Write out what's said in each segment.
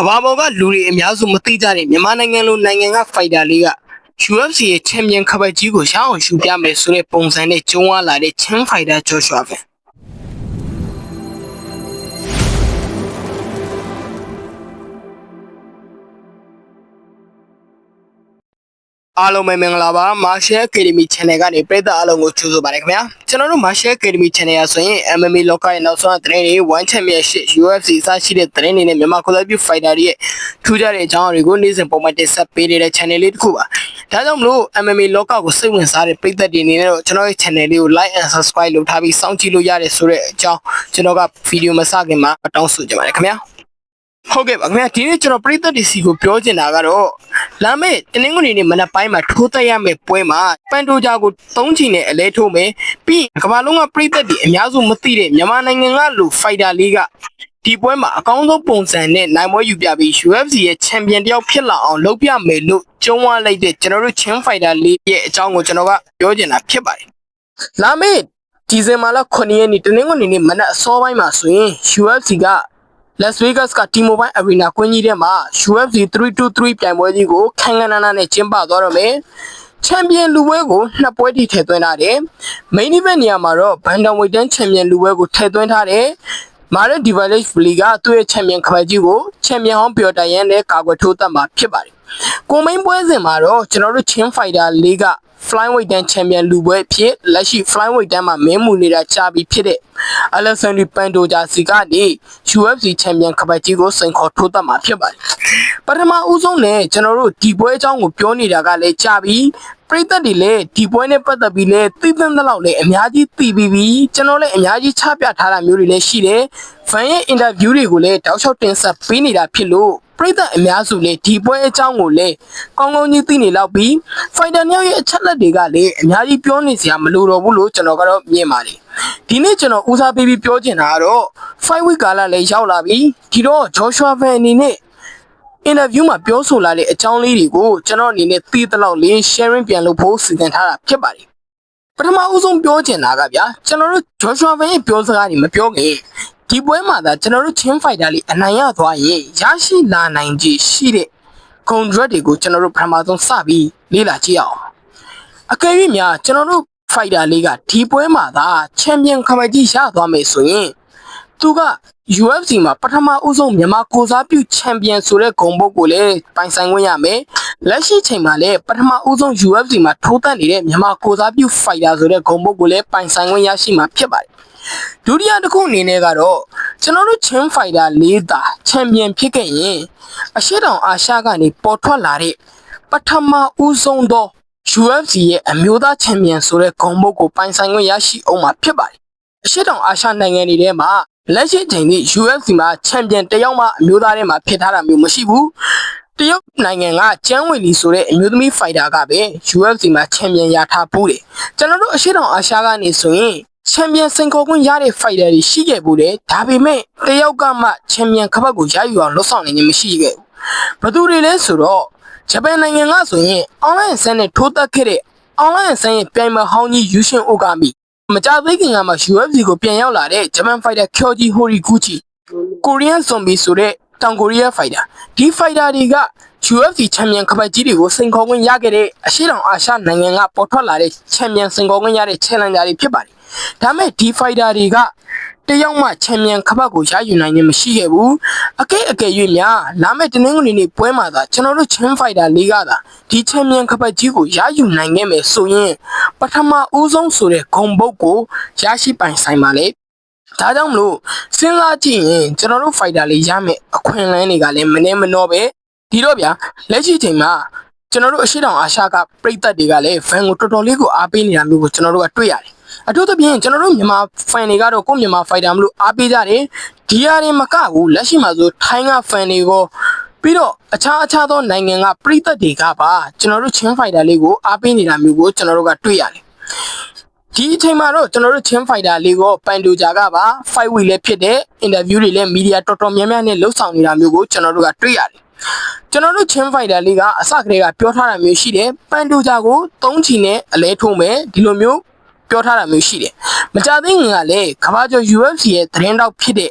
ကမ္ဘာပေါ်ကလူတွေအများစုမသိကြတဲ့မြန်မာနိုင်ငံလိုနိုင်ငံကဖိုက်တာလေးက UFC ရဲ့ချန်ပီယံခပတ်ကြီးကိုရှောင်းအောင်ယူပြမယ်ဆိုတဲ့ပုံစံနဲ့ကျုံးဝလာတဲ့ချင်းဖိုက် အားလုံးပဲမင်္ဂလာပါ Martial Academy Channel ကနေပရိသတ်အားလုံးကိုကြိုဆိုပါရခင်ဗျာကျွန်တော်တို့ Martial Academy Channel ရဆိုရင် MMA လောကရဲ့နောက်ဆုံးသတင်းတွေ One Championship UFC အစရှိတဲ့သတင်းတွေနဲ့မြန်မာကိုယ်စားပြု fighter တွေရဲ့ထူးခြားတဲ့အကြောင်းအရာတွေကိုနေ့စဉ်ပုံမှန်တင်ဆက်ပေးနေတဲ့ channel လေးတစ်ခုပါဒါကြောင့်မလို့ MMA လောကကိုစိတ်ဝင်စားတဲ့ပရိသတ်တွေအနေနဲ့တော့ကျွန်တော်ရဲ့ channel လေးကို like and subscribe လုပ်ထားပြီးစောင့်ကြည့်လို့ရတယ်ဆိုတဲ့အကြောင်းကျွန်တော်ကဗီဒီယိုမစခင်မှာတောင်းဆိုကြပါတယ်ခင်ဗျာ ဟုတ်ကဲ့ပါခင်ဗျာဒီနေ့ကျွန်တော်ပရိသတ်တွေစီကိုပြောချင်တာကတော့လာမယ့်တနင်္ဂနွေနေ့မနက်ပိုင်းမှာထိုးသက်ရမယ့်ပွဲမှာပန်တိုဂျာကိုသုံးချီနဲ့အလဲထိုးမယ်ပြီးရင်ကမ္ဘာလုံးကပရိသတ်တွေအများစုမသိတဲ့မြန်မာနိုင်ငံကလူဖိုက်တာလေးကဒီပွဲမှာအကောင်းဆုံးပုံစံနဲ့နိုင်ပွဲယူပြပြီး UFC ရဲ့ချန်ပီယံတယောက်ဖြစ်လာအောင်လုပ်ပြမယ်လို့ကြုံးဝလိုက်တဲ့ကျွန်တော်တို့ချင်းဖိုက်တာလေးရဲ့အကြောင်းကိုကျွန်တော်ကပြောချင်တာဖြစ်ပါတယ်လာမယ့်ဒီဇင်ဘာလ9ရက်နေ့တနင်္ဂနွေနေ့မနက်အစောပိုင်းမှာဆိုရင် UFC က Las Vegas က T-Mobile Arena ကွင်းကြီးထဲမှာ UFC 323ပြိုင်ပွဲကြီးကိုခန်းခန်းနားနားနဲ့ကျင်းပသွားတော့မယ်။ချန်ပီယံလူပွဲကိုနှစ်ပွဲထိထည့်သွင်းထားတယ်။ Main event နေရာမှာတော့ Bantamweight ချန်ပီယံလူပွဲကိုထည့်သွင်းထားတယ်။ Maret Divac Fli ကသူ့ရဲ့ချန်ပီယံခပတ်ကြီးကိုချန်ပီယံဟောင်းပျော်တိုင်ရန်နဲ့ကာကွယ်ထိုးသက်မှာဖြစ်ပါတယ်။ကိုမိန်ပွဲစဉ်မှာတော့ကျွန်တော်တို့ချင်းဖိုက်တာလေးက flyweight တန်းချန်ပီယံလူပွဲအဖြစ်လက်ရှိ flyweight တန်းမှာမင်းမူနေတာကြာပြီဖြစ်တဲ့ Alexander Pantoja စီကနေ UFC ချန်ပီယံခပတ်ကြီးကိုစိန်ခေါ်ထိုးသက်မှာဖြစ်ပါတယ်။ပထမဦးဆုံးနဲ့ကျွန်တော်တို့ဒီပွဲအကြောင်းကိုပြောနေတာကလည်းကြာပြီပရိသတ်တွေလည်းဒီပွဲနဲ့ပတ်သက်ပြီးလည်းသိသင့်တဲ့လောက်လည်းအများကြီးသိပြီးပြီကျွန်တော်လည်းအများကြီးချပြထားတာမျိုးတွေလည်းရှိတယ်။ဖန်ရဲ့အင်တာဗျူးတွေကိုလည်းတောက်လျှောက်တင်ဆက်ပေးနေတာဖြစ်လို့ ပရိသတ်အများစုလည်းဒီပွဲအကြောင်းကိုလည်းကောင်းကောင်းကြီးသိနေလောက်ပြီးဖိုင်တာနှစ်ယောက်ရဲ့အချက်လက်တွေကလည်းအများကြီးပြောနေစရာမလိုတော့ဘူးလို့ကျွန်တော်ကတော့မြင်ပါတယ်ဒီနေ့ကျွန်တော်ဦးစားပေးပြီးပြောချင်တာကတော့5 week ကာလလည်းရောက်လာပြီဒီတော့ Joshua Fan အနေနဲ့အင်တာဗျူးမှာပြောဆိုလာတဲ့အကြောင်းလေးတွေကိုကျွန်တော်အနေနဲ့သိသလောက်လေး sharing ပြန်လုပ်ဖို့စီစဉ်ထားတာဖြစ်ပါတယ်ပထမဦးဆုံးပြောချင်တာကဗျာကျွန်တော်တို့ Joshua Fan ရဲ့ပြောစကားတွေမပြောခင် ဒီပွဲမှာသာကျွန်တော်တို့ချင်းဖိုက်တာလေးအနိုင်ရသွားရင်ရရှိလာနိုင်ခြေရှိတဲ့ contract တွေကိုကျွန်တော်တို့ပထမဆုံးစပြီးလေ့လာကြည့်အောင်အကယ်၍များကျွန်တော်တို့ဖိုက်တာလေးကဒီပွဲမှာသာချန်ပီယံခမကြီးရသွားမယ်ဆိုရင်သူက UFC မှာပထမဦးဆုံးမြန်မာကိုစားပြုချန်ပီယံဆိုတဲ့ဂုဏ်ပုတ်ကိုလည်းပိုင်ဆိုင်ခွင့်ရမယ်လက်ရှိချိန်မှာလည်းပထမဦးဆုံး UFC မှာထိုးတက်နေတဲ့မြန်မာကိုစားပြုဖိုက်တာဆိုတဲ့ဂုဏ်ပုတ်ကိုလည်းပိုင်ဆိုင်ခွင့်ရရှိမှာဖြစ်ပါတယ် ဒုတိယတစ်ခုအနေနဲ့ကတော့ကျွန်တော်တို့ချင်းဖိုက်တာလေးတာချန်ပီယံဖြစ်ခဲ့ရင်အရှိတောင်အာရှကနေပေါ်ထွက်လာတဲ့ပထမဦးဆုံးသော UFC ရဲ့အမျိုးသားချန်ပီယံဆိုတဲ့ဂုဏ်ပုတ်ကိုပိုင်ဆိုင်ခွင့်ရရှိအောင်မှာဖြစ်ပါတယ်အရှိတောင်အာရှနိုင်ငံတွေထဲမှာလက်ရှိချိန်ထိ UFC မှာချန်ပီယံတယောက်မှအမျိုးသားထဲမှာဖြစ်ထားတာမျိုးမရှိဘူးတရုတ်နိုင်ငံကကျန်းဝေလီဆိုတဲ့အမျိုးသမီးဖိုက်တာကပဲ UFC မှာချန်ပီယံရထားပူးတယ်ကျွန်တော်တို့အရှိတောင်အာရှကနေဆိုရင် ချန်ပီယံစင်ခေါ်ခွင့်ရတဲ့ဖိုက်တာတွေရှိခဲ့ဘူးတယ်ဒါပေမဲ့တယောက်ကမှချန်ပီယံခပတ်ကိုရယူအောင်လှုပ်ဆောင်နေခြင်းမရှိခဲ့ဘူးဘယ်သူတွေလဲဆိုတော့ဂျပန်နိုင်ငံကဆိုရင် online ဆန်းနဲ့ထိုးတက်ခဲ့တဲ့ online ဆန်းရဲ့ပြိုင်မဟောင်းကြီးယူရှင်အိုဂါမီမကြသေးခင်ကမှ UFC ကိုပြန်ရောက်လာတဲ့ဂျပန်ဖိုက်တာကျော်ဂျီဟိုရီဂူချီကိုရီးယန်ဇွန်ဘီဆိုတဲ့တောင်ကိုရီးယားဖိုက်တာဒီဖိုက်တာတွေက UFC ချန်ပီယံခပတ်ကြီးတွေကိုစိန်ခေါ်ခွင့်ရခဲ့တဲ့အရှိတောင်အာရှနိုင်ငံကပေါ်ထွက်လာတဲ့ချန်ပီယံစိန်ခေါ်ခွင့်ရတဲ့ challenger တွေဖြစ်ပါတယ်။ ဒါမဲ့ဒီ fighter တွေကတယောက်မှချန်ပီယံခပတ်ကိုရယူနိုင်ခြင်းမရှိခဲ့ဘူး။အကဲအကဲ၍များလာမယ့်တနင်္ဂနွေနေ့ပွဲမှာသာကျွန်တော်တို့ချင်း fighter လေးကသာဒီချန်ပီယံခပတ်ကြီးကိုရယူနိုင်ခဲ့မယ်ဆိုရင်ပထမဦးဆုံးဆိုတဲ့ဂုံဘုတ်ကိုရရှိပိုင်ဆိုင်ပါလေ။ဒါကြောင့်မလို့စဉ်းစားကြည့်ရင်ကျွန်တော်တို့ fighter လေးရမယ်အခွင့်အလမ်းတွေကလည်းမနှဲမနှောပဲဒီတော့ဗျာလက်ရှိချိန်မှာကျွန်တော်တို့အရှိတောင်အာရှကပြည်သက်တွေကလည်းဖန်ကိုတော်တော်လေးကိုအားပေးနေတာမျိုးကိုကျွန်တော်တို့ကတွေ့ရတယ် အထူးသဖြင့်ကျွန်တော်တို့မြန်မာဖန်တွေကတော့ကိုမြန်မာဖိုက်တာမလို့အားပေးကြတယ်ဒီဟာတွေမကဘူးလက်ရှိမှာဆိုထိုင်းကဖန်တွေကိုပြီးတော့အခြားအခြားသောနိုင်ငံကပြည်သက်တွေကပါကျွန်တော်တို့ချင်းဖိုက်တာလေးကိုအားပေးနေတာမျိုးကိုကျွန်တော်တို့ကတွေ့ရတယ်ဒီအချိန်မှာတော့ကျွန်တော်တို့ချင်းဖိုက်တာလေးကိုပန်တူဂျာကပါ fight week လည်းဖြစ်တဲ့အင်တာဗျူးတွေလည်းမီဒီယာတော်တော်များများနဲ့လှုပ်ဆောင်နေတာမျိုးကိုကျွန်တော်တို့ကတွေ့ရတယ်ကျွန်တော်တို့ချင်းဖိုက်တာလေးကအစကတည်းကပြောထားတာမျိုးရှိတယ်ပန်တူဂျာကိုသုံးချီနဲ့အလဲထုံးမယ်ဒီလိုမျိုး ပြောထားတာမျိုးရှိတယ်မကြသေးခင်ကလည်းကမ္ဘာကျော် UFC ရဲ့သတင်းတောက်ဖြစ်တဲ့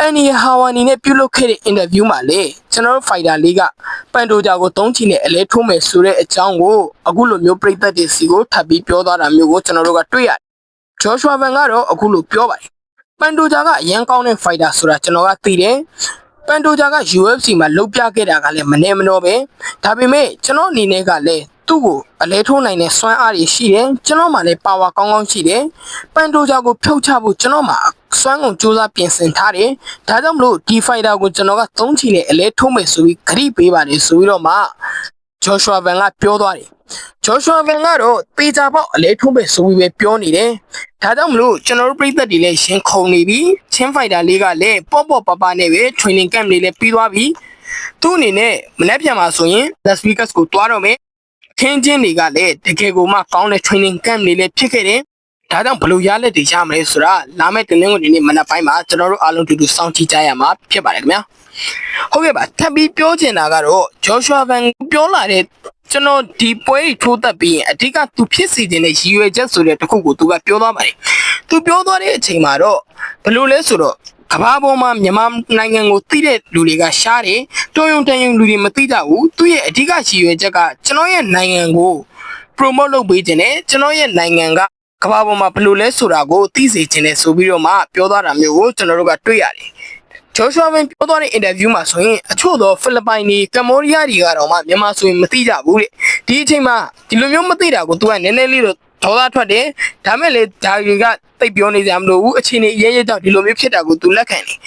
အန်နီဟာဝါနီနဲ့ပြုလုပ်ခဲ့တဲ့အင်တာဗျူးမှာလေကျွန်တော်တို့ဖိုင်တာလေးကပန်တိုဂျာကိုသုံးချီနဲ့အလဲထိုးမယ်ဆိုတဲ့အကြောင်းကိုအခုလိုမျိုးပြိသက်တွေစီကိုထပ်ပြီးပြောသွားတာမျိုးကိုကျွန်တော်တို့ကတွေ့ရတယ်ဂျော်ရှွာဗန်ကတော့အခုလိုပြောပါတယ်ပန်တိုဂျာကအရန်ကောင်းတဲ့ဖိုင်တာဆိုတာကျွန်တော်ကသိတယ်ပန်တိုဂျာက UFC မှာလုတ်ပြခဲ့တာကလည်းမနေမနှောပဲဒါပေမဲ့ကျွန်တော်အနေနဲ့ကလည်း သူ့ကိုအလဲထိုးနိုင်တဲ့စွမ်းအားတွေရှိတယ်ကျွန်တော်မှလည်းပါဝါကောင်းကောင်းရှိတယ်ပန်တိုဂျာကိုဖြုတ်ချဖို့ကျွန်တော်မှစွမ်းကုန်စူးစမ်းပြင်ဆင်ထားတယ်ဒါကြောင့်မလို့ဒီဖိုင်တာကိုကျွန်တော်ကသုံးချီနဲ့အလဲထိုးမယ်ဆိုပြီးဂရိပေးပါတယ်ဆိုပြီးတော့မှဂျော်ရှွာဗန်ကပြောသွားတယ်ဂျော်ရှွာဗန်ကတော့တေချာပေါက်အလဲထိုးမယ်ဆိုပြီးပဲပြောနေတယ်ဒါကြောင့်မလို့ကျွန်တော်တို့ပြည်သက်တွေလည်းရှင်ခုန်နေပြီချင်းဖိုင်တာလေးကလည်းပေါ့ပေါ့ပပနဲ့ပဲ training camp လေးလည်းပြီးသွားပြီသူ့အနေနဲ့မနေ့ပြန်မှာဆိုရင် Las Vegas ကိုတွားတော့မယ် ခင်းချင်းတွေကလည်းတကယ်ကိုမှကောင်းတဲ့ training camp တွေလည်းဖြစ်ခဲ့တယ်။ဒါကြောင့်ဘယ်လိုရလက်တွေရမလဲဆိုတာလာမယ့်တင်းလင်းကိုဒီနေ့မနက်ပိုင်းမှာကျွန်တော်တို့အားလုံးတူတူစောင့်ကြည့်ကြရမှာဖြစ်ပါတယ်ခင်ဗျာ။ဟုတ်ကဲ့ပါထပ်ပြီးပြောချင်တာကတော့ Joshua Van ပြောလာတဲ့ကျွန်တော်ဒီပွဲကြီးထိုးသက်ပြီးရင်အဓိကသူဖြစ်စီခြင်းနဲ့ရည်ရွယ်ချက်ဆိုတဲ့တစ်ခုကိုသူကပြောသွားပါတယ်။သူပြောသွားတဲ့အချိန်မှာတော့ဘယ်လိုလဲဆိုတော့ ကမ္ဘာပေါ်မှာမြန်မာနိုင်ငံကိုသိတဲ့လူတွေကရှားတယ်တွုံယုံတန်ယုံလူတွေမသိကြဘူးသူရဲ့အဓိကရည်ရွယ်ချက်ကကျွန်တော်ရဲ့နိုင်ငံကို promote လုပ်ပေးခြင်းနဲ့ကျွန်တော်ရဲ့နိုင်ငံကကမ္ဘာပေါ်မှာဘယ်လိုလဲဆိုတာကိုသိစေခြင်းနဲ့ဆိုပြီးတော့မှပြောသွားတာမျိုးကိုကျွန်တော်တို့ကတွေ့ရတယ်ဂျော်ရှွာဗန်ပြောသွားတဲ့အင်တာဗျူးမှာဆိုရင်အချို့သောဖိလစ်ပိုင်တွေကမ္ဘောဒီးယားတွေကတော့မှမြန်မာဆိုရင်မသိကြဘူးတဲ့ဒီအချိန်မှာဒီလိုမျိုးမသိတာကို तू ကနည်းနည်းလေးတော့ ဒေါသထွက်တယ်ဒါမဲ့လေဒါတွေကတိတ်ပြောနေကြမလို့ဘူးအချိန်ကြီးရဲရဲကြောင့်ဒီလိုမျိုးဖြစ်တာကို तू လက်ခံတယ်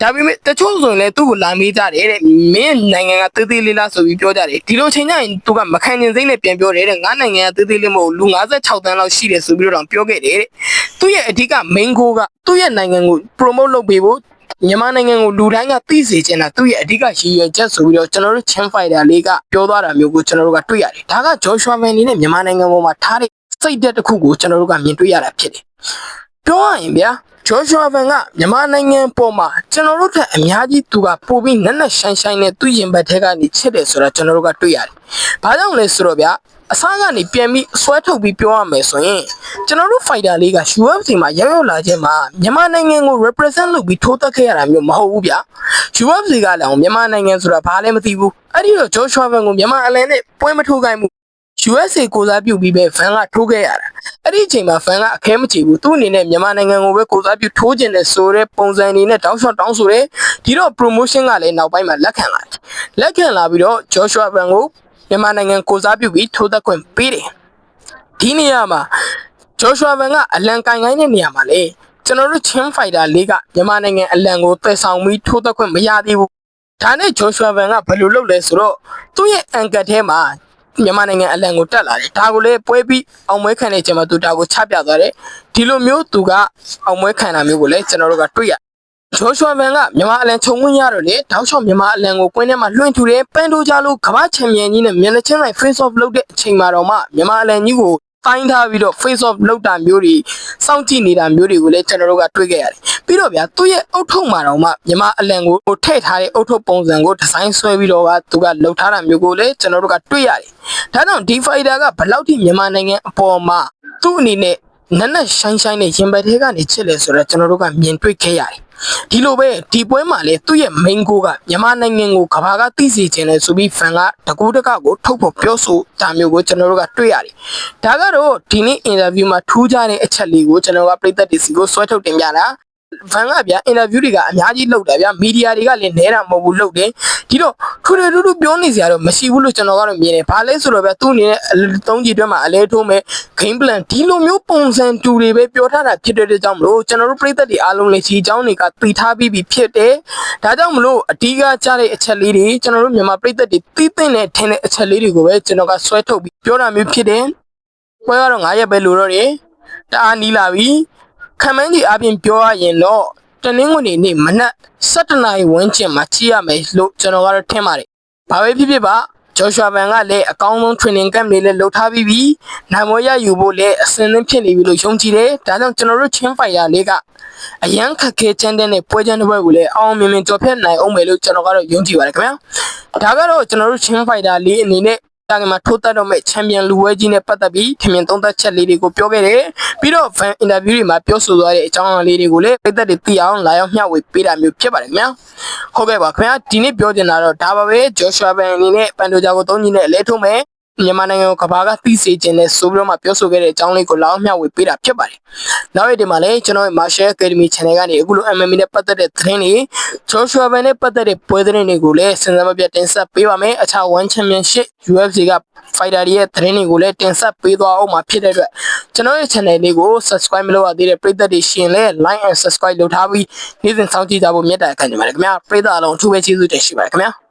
ဒါပေမဲ့တချို့ဆိုရင်လည်းသူ့ကိုလာမေးကြတယ်တဲ့မင်းနိုင်ငံကသေးသေးလေးလားဆိုပြီးပြောကြတယ်ဒီလိုချိန်ကျရင်သူကမခံကျင်စိမ့်နဲ့ပြန်ပြောတယ်တဲ့ငါနိုင်ငံကသေးသေးလေးမဟုတ်လူ56တန်းလောက်ရှိတယ်ဆိုပြီးတော့ပြောခဲ့တယ်တဲ့သူ့ရဲ့အဓိက main goal ကသူ့ရဲ့နိုင်ငံကို promote လုပ်ပေးဖို့မြန်မာနိုင်ငံကိုလူတိုင်းကသိစေချင်တာသူ့ရဲ့အဓိကရည်ရွယ်ချက်ဆိုပြီးတော့ကျွန်တော်တို့ Chan Fighter လေးကပြောသွားတာမျိုးကိုကျွန်တော်တို့ကတွေ့ရတယ်ဒါက Joshua Man နေနဲ့မြန်မာနိုင်ငံပေါ်မှာထားတဲ့ စိတ်သက်တစ်ခုကိုကျွန်တော်တို့ကမြင်တွေ့ရတာဖြစ်တယ်ပြောရရင်ဗျာဂျော်ရှွာဗန်ကမြန်မာနိုင်ငံပေါ်မှာကျွန်တော်တို့ထက်အများကြီးသူကပိုပြီးနက်နက်ရှိုင်းရှိုင်းနဲ့သူ့ရင်ဘတ်ထဲကနေချစ်တယ်ဆိုတာကျွန်တော်တို့ကတွေ့ရတယ်။ဘာကြောင့်လဲဆိုတော့ဗျာအစားကနေပြန်ပြီးဆွဲထုတ်ပြီးပြောရမယ်ဆိုရင်ကျွန်တော်တို့ fighter လေးက UFC မှာရောက်ရောက်လာခြင်းမှာမြန်မာနိုင်ငံကို represent လုပ်ပြီးထိုးသက်ခဲ့ရတာမျိုးမဟုတ်ဘူးဗျာ UFC ကလည်းမြန်မာနိုင်ငံဆိုတာဘာလည်းမသိဘူးအဲ့ဒီတော့ Joshua Van ကိုမြန်မာအလန်နဲ့ပွဲမထိုးခိုင်းဘူး USA ကိုစားပြုပြီးပဲ fan ကထိုးခဲ့ရတာအဲ့ဒီအချိန်မှာ fan ကအခဲမချေဘူးသူ့အနေနဲ့မြန်မာနိုင်ငံကိုပဲကိုစားပြုထိုးကျင်တယ်ဆိုတဲ့ပုံစံအနေနဲ့တောင်းလျှောက်တောင်းဆိုတယ်ဒီတော့ promotion ကလည်းနောက်ပိုင်းမှာလက်ခံလာတယ်လက်ခံလာပြီးတော့ Joshua Van ကိုမြန်မာနိုင်ငံကိုစားပြုပြီးထိုးသက်ခွင့်ပေးတယ်ဒီနေရာမှာ Joshua Van ကအလံကင်ကိုင်းတဲ့နေရာမှာလေကျွန်တော်တို့ Chin Fighter လေးကမြန်မာနိုင်ငံအလံကိုတည်ဆောင်ပြီးထိုးသက်ခွင့်မရသေးဘူးဒါနဲ့ Joshua Van ကဘယ်လိုလုပ်လဲဆိုတော့သူ့ရဲ့အန်ကတ်ထဲမှာ မြန်မာနိုင်ငံအလံကိုတက်လာတယ်ဒါကိုလည်းပွဲပြီးအောင်မွေးခံတဲ့ချိန်မှာသူဒါကိုချပြသွားတယ်ဒီလိုမျိုးသူကအောင်မွေးခံတာမျိုးကိုလည်းကျွန်တော်တို့ကတွေ့ရဂျိုးရှွာမန်ကမြန်မာအလံခြုံဝင်ရတော့လေတောက်လျှောက်မြန်မာအလံကိုကွင်းထဲမှာလွှင့်ထူတယ်ပန်တိုကြလို့ကမ္ဘာချန်ပီယံကြီးနဲ့မျက်နှာချင်းဆိုင် face off လုပ်တဲ့အချိန်မှာတော့မှမြန်မာအလံကြီးကို တိုင်းထားပြီးတော့ face off လုပ်တာမျိုးတွေစောင့်ကြည့်နေတာမျိုးတွေကိုလည်းကျွန်တော်တို့ကတွေ့ခဲ့ရတယ်ပြီးတော့ဗျာသူ့ရဲ့အုတ်ထုပ်မှာတော့မှမြန်မာအလံကိုထည့်ထားတဲ့အုတ်ထုပ်ပုံစံကိုဒီဇိုင်းဆွဲပြီးတော့ကသူကလှုပ်ထားတာမျိုးကိုလည်းကျွန်တော်တို့ကတွေ့ရတယ်ဒါကြောင့်ဒီ fighter ကဘယ်လောက်ထိမြန်မာနိုင်ငံအပေါ်မှာသူ့အနေနဲ့နက်နက်ရှိုင်းရှိုင်းနဲ့ရင်ဘတ်ထဲကနေချစ်လဲဆိုတော့ကျွန်တော်တို့ကမြင်တွေ့ခဲ့ရတယ် ဒီလိုပဲဒီပွဲမှာလေသူ့ရဲ့ main goal ကမြန်မာနိုင်ငံကိုကဘာကသိစေခြင်းလဲဆိုပြီး fan ကတကူတကကိုထုတ်ဖို့ပြောဆိုတာမျိုးကိုကျွန်တော်တို့ကတွေ့ရတယ်။ဒါကတော့ဒီနေ့ interview မှာထူးခြားတဲ့အချက်လေးကိုကျွန်တော်ကပြည်သက်တွေစီကိုဆွဲထုတ်တင်ပြတာ ဖန်ကဗျာအင်တာဗျူးတွေကအများကြီးလုပ်တယ်ဗျာမီဒီယာတွေကလည်းနဲတာမဟုတ်ဘူးလုပ်တယ်ဒီတော့ထူထူထူထူပြောနေစရာတော့မရှိဘူးလို့ကျွန်တော်ကတော့မြင်တယ်ဘာလဲဆိုတော့ဗျာသူ့အနေနဲ့သုံးကြည့်တွက်မှာအလဲထိုးမယ် game plan ဒီလိုမျိုးပုံစံတူတွေပဲပြောထားတာဖြစ်တဲ့ကြောင့်မလို့ကျွန်တော်တို့ပြည်သက်တွေအားလုံးလည်းဒီအကြောင်းတွေကသိထားပြီးပြီဖြစ်တယ်ဒါကြောင့်မလို့အဓိကကြတဲ့အချက်လေးတွေကျွန်တော်တို့မြန်မာပြည်သက်တွေသိသိနဲ့ထင်တဲ့အချက်လေးတွေကိုပဲကျွန်တော်ကဆွဲထုတ်ပြီးပြောတာမျိုးဖြစ်တယ်ပွဲကတော့9ရက်ပဲလိုတော့တယ်တအားနီးလာပြီ ခံမန်းကြီးအပြင်ပြောရရင်တော့တနင်္ဂနွေနေ့မနက်7:00နာရီဝန်းကျင်မှာကြည့်ရမယ်လို့ကျွန်တော်ကတော့ထင်ပါတယ်။ဘာပဲဖြစ်ဖြစ်ပါဂျော်ရှွာဗန်ကလည်းအကောင်းဆုံး training camp တွေလည်းလုပ်ထားပြီးပြီ။နိုင်မရယူဖို့လည်းအစင်းသင်းဖြစ်နေပြီလို့ယုံကြည်တယ်။ဒါကြောင့်ကျွန်တော်တို့ချင်းဖိုင်ယာလေးကအရန်ခက်ခဲချမ်းတဲ့ပွဲချမ်းတစ်ပွဲကိုလည်းအောင်မြင်မြင်ကြော်ဖြတ်နိုင်အောင်မယ်လို့ကျွန်တော်ကတော့ယုံကြည်ပါတယ်ခင်ဗျာ။ဒါကတော့ကျွန်တော်တို့ချင်းဖိုင်တာလေးအနေနဲ့ တာကမှာထိုးတက်တော့မဲ့ချန်ပီယံလူဝဲကြီးနဲ့ပတ်သက်ပြီးထင်မြင်သုံးသပ်ချက်လေးတွေကိုပြောခဲ့တယ်ပြီးတော့ fan interview တွေမှာပြောဆိုသွားတဲ့အကြောင်းအရာလေးတွေကိုလည်းပြည်သက်တွေသိအောင်လာရောက်မျှဝေပေးတာမျိုးဖြစ်ပါတယ်ခင်ဗျာဟုတ်ကဲ့ပါခင်ဗျာဒီနေ့ပြောချင်တာတော့ဒါပါပဲ Joshua Ban အနေနဲ့ပန်ဒိုဂျာကိုသုံးကြီးနဲ့အလဲထုံးမဲ့ မြန်မာနိုင်ငံကိုကဘာကသိစေခြင်းနဲ့ဆိုပြီးတော့မှပြောဆိုခဲ့တဲ့အကြောင်းလေးကိုလာအောင်မျှဝေပေးတာဖြစ်ပါတယ်။နောက်ရက်ဒီမှာလည်းကျွန်တော်ရဲ့ Martial Academy Channel ကနေအခုလို MMA နဲ့ပတ်သက်တဲ့သတင်းတွေ Joshua Ban နဲ့ပတ်သက်တဲ့ပွဲသတင်းတွေကိုလည်းစဉ်ဆက်မပြတ်တင်ဆက်ပေးပါမယ်။အခြား One Championship UFC က fighter တွေရဲ့သတင်းတွေကိုလည်းတင်ဆက်ပေးသွားအောင်မှာဖြစ်တဲ့အတွက်ကျွန်တော်ရဲ့ channel လေးကို subscribe မလုပ်ရသေးတဲ့ပရိသတ်တွေရှင်လည်း like and subscribe လုပ်ထားပြီးနေ့စဉ်စောင့်ကြည့်ကြဖို့မြတ်တာခံနေပါတယ်ခင်ဗျာပရိသတ်အလုံးအထူးပဲကျေးဇူးတင်ရှိပါတယ်ခင်ဗျာ